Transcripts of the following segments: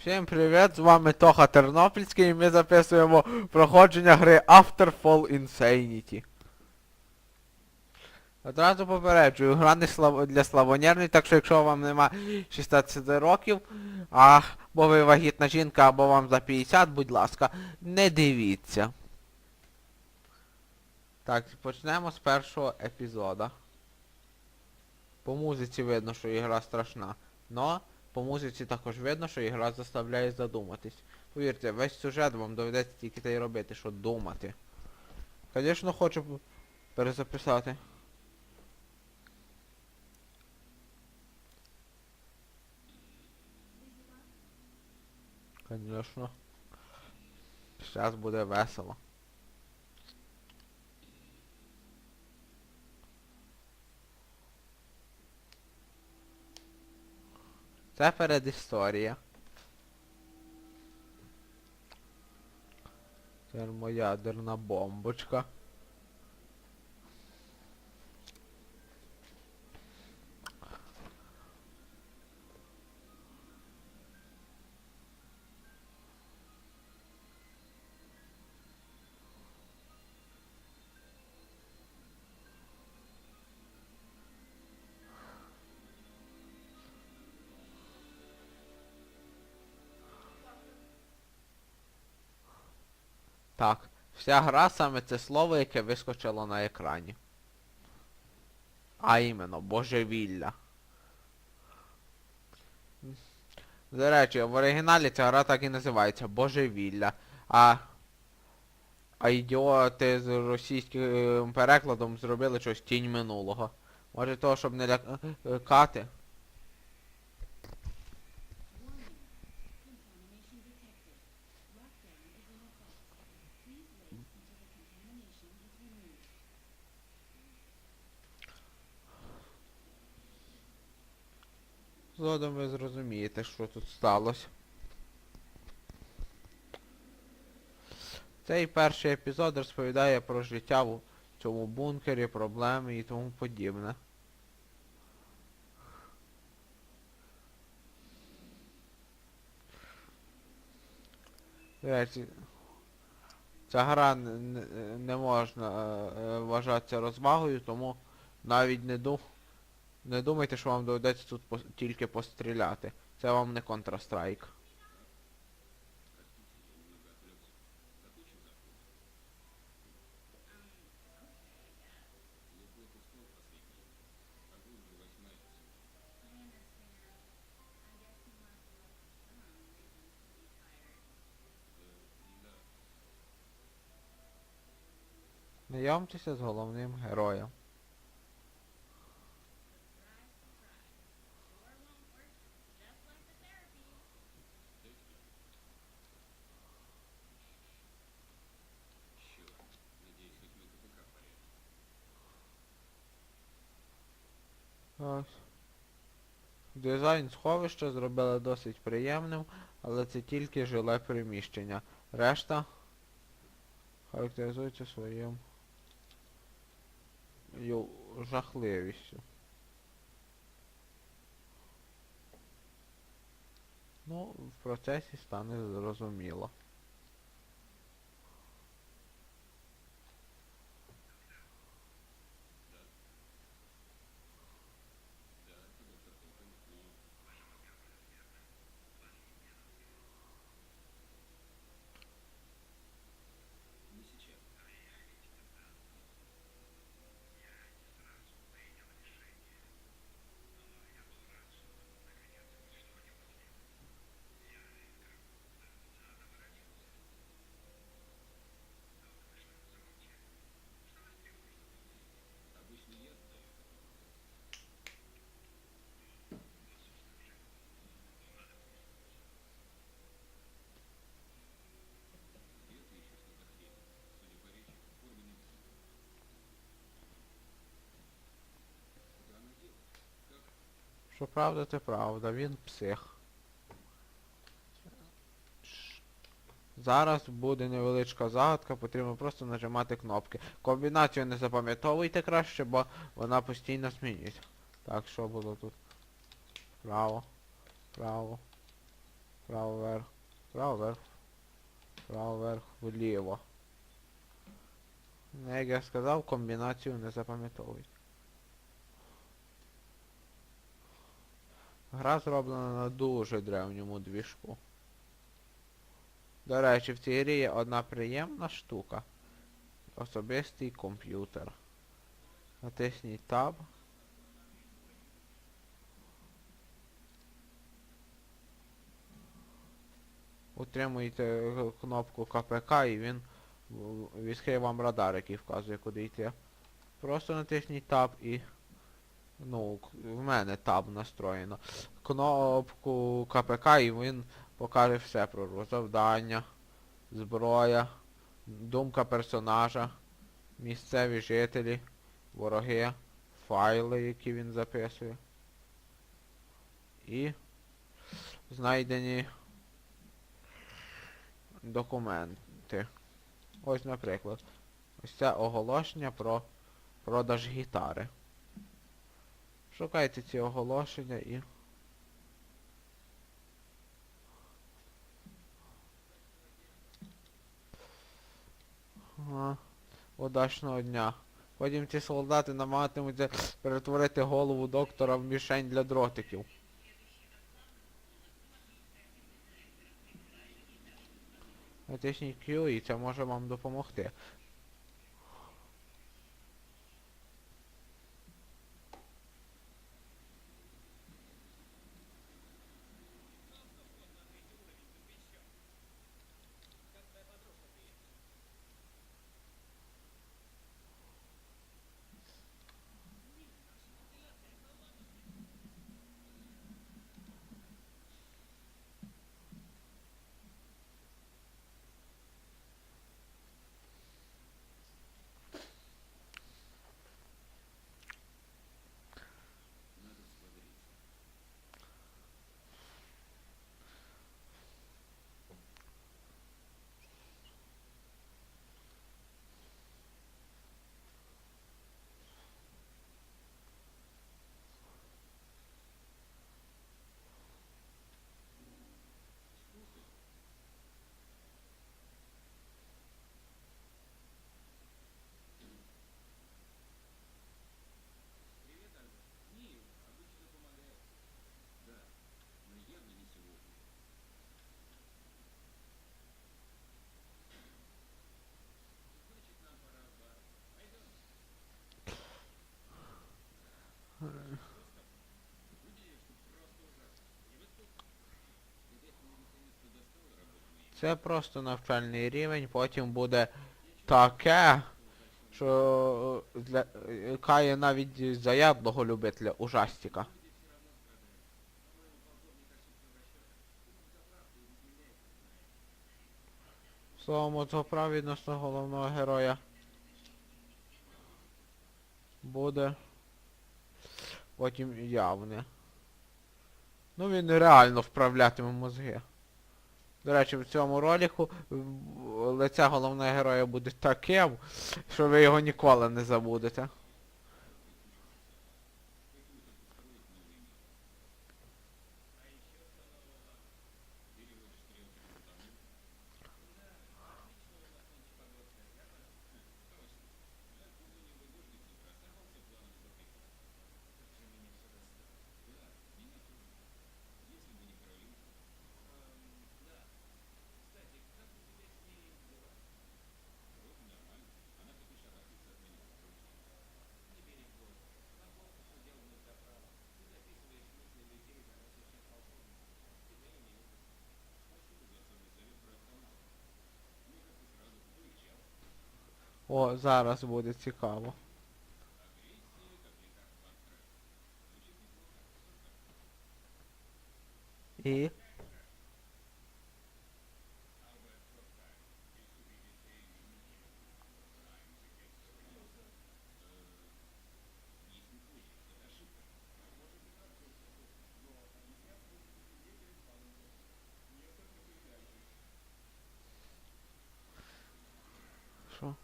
Всім привіт, з вами Тоха Тернопільський і ми записуємо проходження гри After Fall Insanity. Одразу попереджую, гра не для славонервних, так що якщо вам нема 16 років, а, бо ви вагітна жінка або вам за 50, будь ласка, не дивіться. Так, почнемо з першого епізода. По музиці видно, що ігра страшна. Но по музиці також видно, що ігра заставляє задуматись. Повірте, весь сюжет вам доведеться тільки те й робити, що думати. Звісно, хочу перезаписати. Звісно. Зараз буде весело. Це передісторія. Термоядерна бомбочка. Так, вся гра саме це слово, яке вискочило на екрані. А іменно, божевілля. До речі, в оригіналі ця гра так і називається Божевілля. А. А ідіоти з російським перекладом зробили щось тінь минулого. Може того, щоб не лякати? Згодом ви зрозумієте, що тут сталося. Цей перший епізод розповідає про життя в цьому бункері, проблеми і тому подібне. Ця гра не, можна е, е, вважатися розвагою, тому навіть не ду... Не думайте, що вам доведеться тут пос- тільки постріляти. Це вам не Counter-Strike. Знайомтеся з головним героєм. Ось. Дизайн сховища зробили досить приємним, але це тільки жиле приміщення. Решта характеризується своїм жахливістю. Ну, в процесі стане зрозуміло. Що правда, це правда, він псих. Зараз буде невеличка загадка, потрібно просто нажимати кнопки. Комбінацію не запам'ятовуйте краще, бо вона постійно змінюється. Так, що було тут? Право. Право. Право вверх. Право вверх. Право вверх. Вліво. Як я сказав, комбінацію не запам'ятовуй. Гра зроблена на дуже древньому двіжку. До речі, в цій грі є одна приємна штука. Особистий комп'ютер. Натисніть Tab. Утримуєте е, кнопку КПК і він в- відкриє вам радар, який вказує, куди йти. Просто натисніть Tab і... Ну, в мене Tab настроєно. Кнопку КПК і він покаже все про завдання, зброя, думка персонажа, місцеві жителі, вороги, файли, які він записує. І знайдені документи. Ось, наприклад, ось це оголошення про продаж гітари. Шукайте ці оголошення і... Ага. Удачного дня. Потім ці солдати намагатимуться перетворити голову доктора в мішень для дротиків. Натисніть Q і це може вам допомогти. Це просто навчальний рівень, потім буде таке, що для е, кає навіть заядлого любителя ужастика. Словом, от відносно головного героя буде потім явне. Ну він реально вправлятиме мозги. До речі, в цьому роліку лице головного героя буде таким, що ви його ніколи не забудете. О, зараз буде цікаво. І? Що?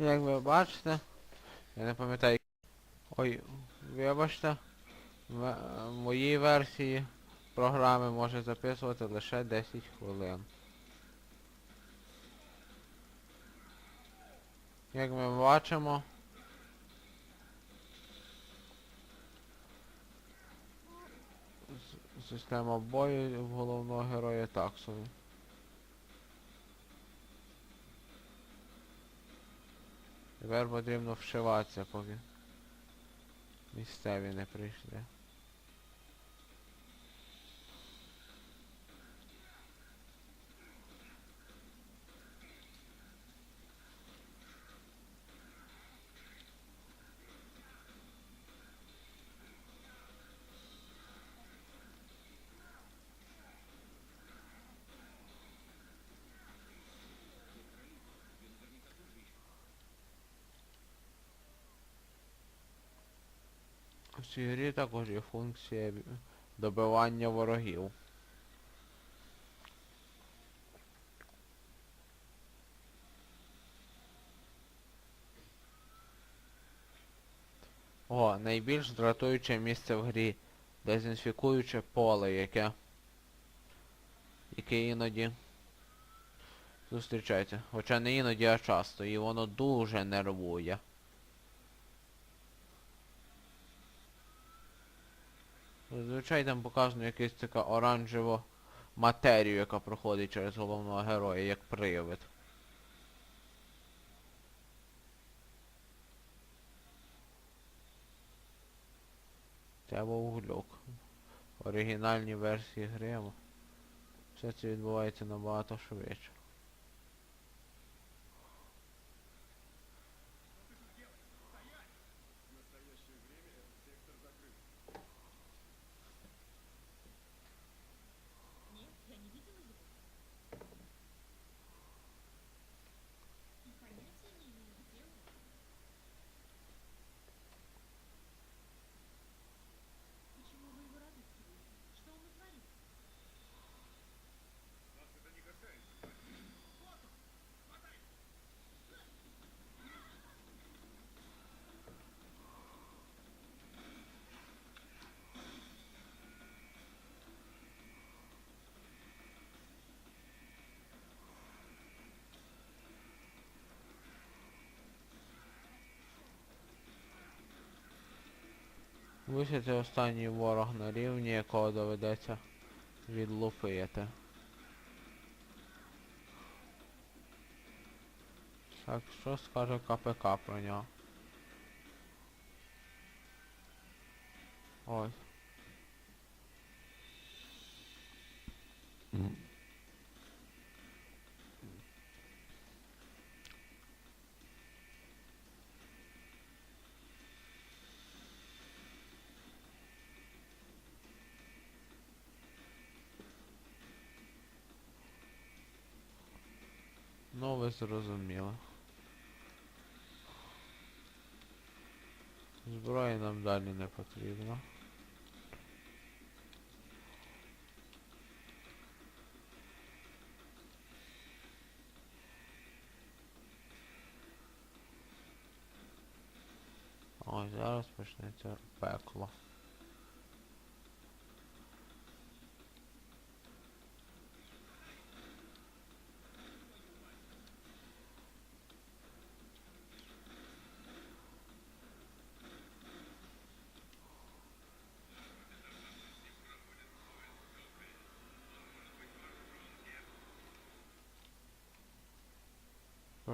Як ви бачите, я не пам'ятаю. Ой, вибачте, в моїй версії програми може записувати лише 10 хвилин. Як ми бачимо, система бою головного героя так Тепер потрібно вшиватися, поки місцеві не прийшли. Цій грі також є функція добивання ворогів. О, найбільш дратуюче місце в грі. Дезінфікуюче поле, яке. Яке іноді зустрічається. Хоча не іноді, а часто. І воно дуже нервує. Зазвичай там показано якусь така оранжеву матерію, яка проходить через головного героя, як привид. Це був глюк. В оригінальній версії гри все це відбувається набагато швидше. Це останній ворог на рівні, якого доведеться відлупити. Так, що скаже КПК про нього? Ось. Ви зрозуміли. Зброї нам далі не потрібно. Ось зараз почнеться пекло.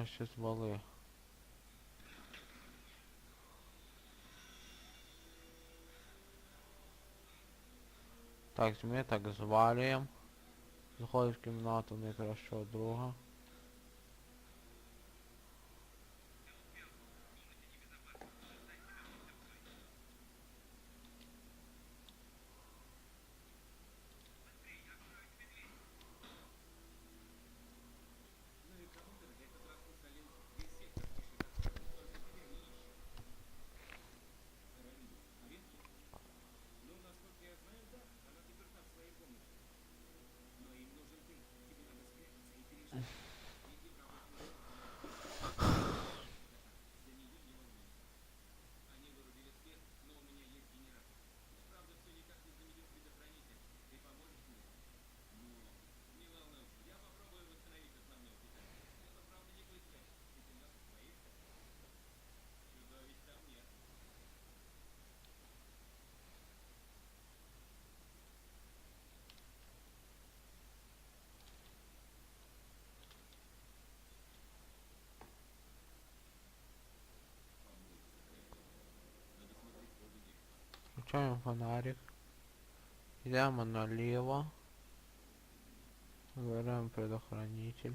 Краще звали. Так, ми так звалюємо. Заходить в кімнату найкращого друга. Включаємо фонарик. Йдемо наліво. Беремо предохранитель.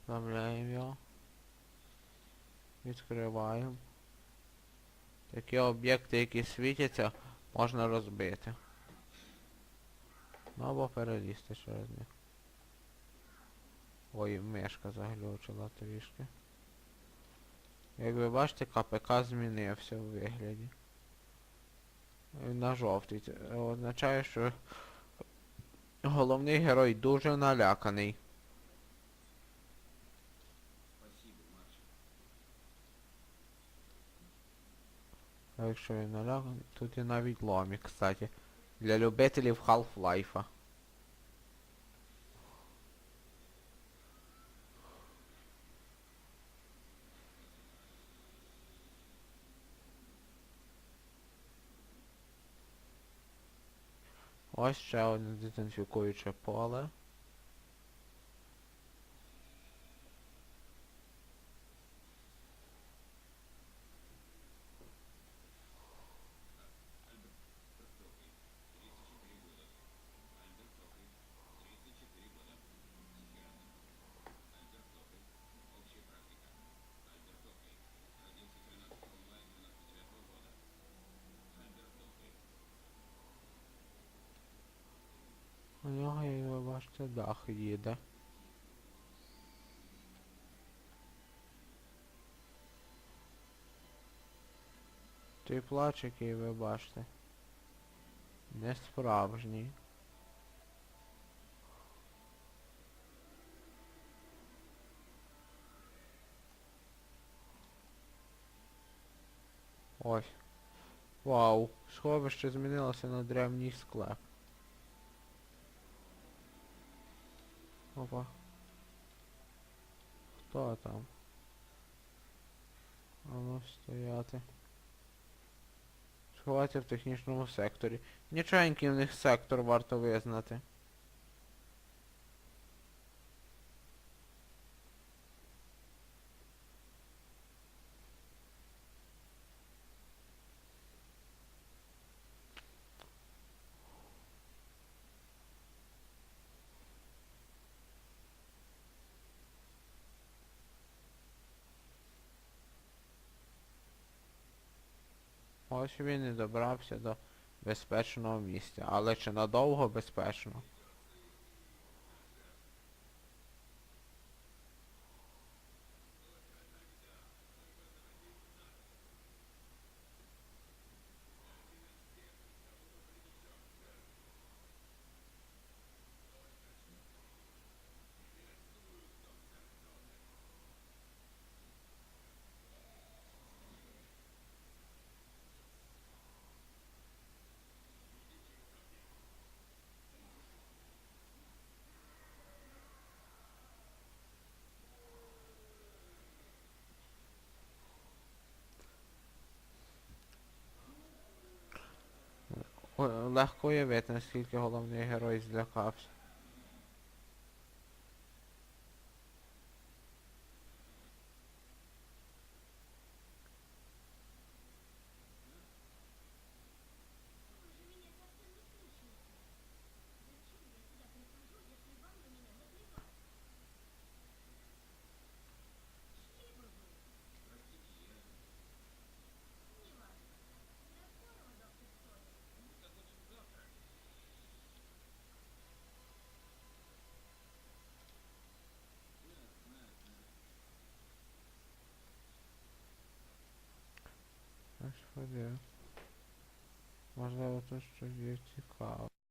Вставляємо його. Відкриваємо. Такі об'єкти, які світяться, можна розбити. Ну або перелізти через них. Ой, мишка заглючила трішки. Як ви бачите, КПК змінився у вигляді. На жовтий. Це означає, що головний герой дуже наляканий. А якщо він наляканий, тут і навіть ломік, кстати. Для любителів Half-Life. Ось ще одне дезінфікуюче поле. У нього, як бачите, дах їде. Той плач, який ви бачите. Не справжній. Ось. Вау. Сховище змінилося на древній склеп. Опа. Хто там? А ну стояти. Сховати в технічному секторі. Нічогенький в них сектор варто визнати. Ось він і добрався до безпечного місця. Але чи надовго безпечно? О, Легко уявити, наскільки головний герой злякався. Ось ходи. Можливо тут щось є цікаве.